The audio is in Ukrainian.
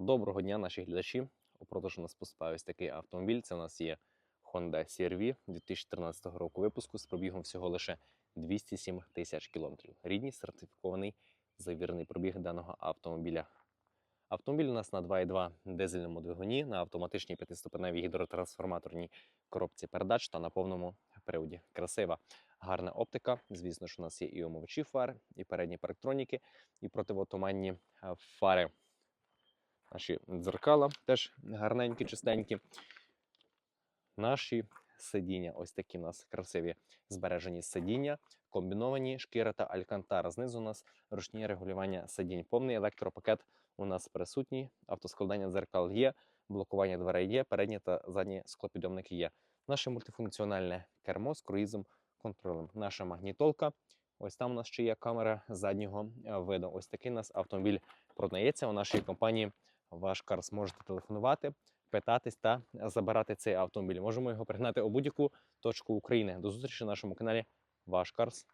Доброго дня, наші глядачі. У продажу у нас ось такий автомобіль. Це у нас є Honda CR-V 2013 року випуску з пробігом всього лише 207 тисяч кілометрів. Рідний сертифікований завірений пробіг даного автомобіля. Автомобіль у нас на 2.2 дизельному двигуні, на автоматичній п'ятиступеневій гідротрансформаторній коробці передач та на повному приводі. Красива, гарна оптика. Звісно ж, у нас є і омовчі фари, і передні парктроніки, і противотуманні е, фари. Наші дзеркала теж гарненькі, чистенькі. Наші сидіння, ось такі у нас красиві збережені сидіння, комбіновані шкіра та алькантара. Знизу у нас ручні регулювання сидінь. Повний електропакет у нас присутній, автоскладання дзеркал є, блокування дверей є, передні та задні склопідйомники є. Наше мультифункціональне кермо з круїзом контролем. Наша магнітолка. Ось там у нас ще є камера заднього е, виду. Ось такий у нас автомобіль продається у нашій компанії. Ваш Карс можете телефонувати, питатись та забирати цей автомобіль. Можемо його пригнати у будь-яку точку України. До зустрічі на нашому каналі Ваш Карс.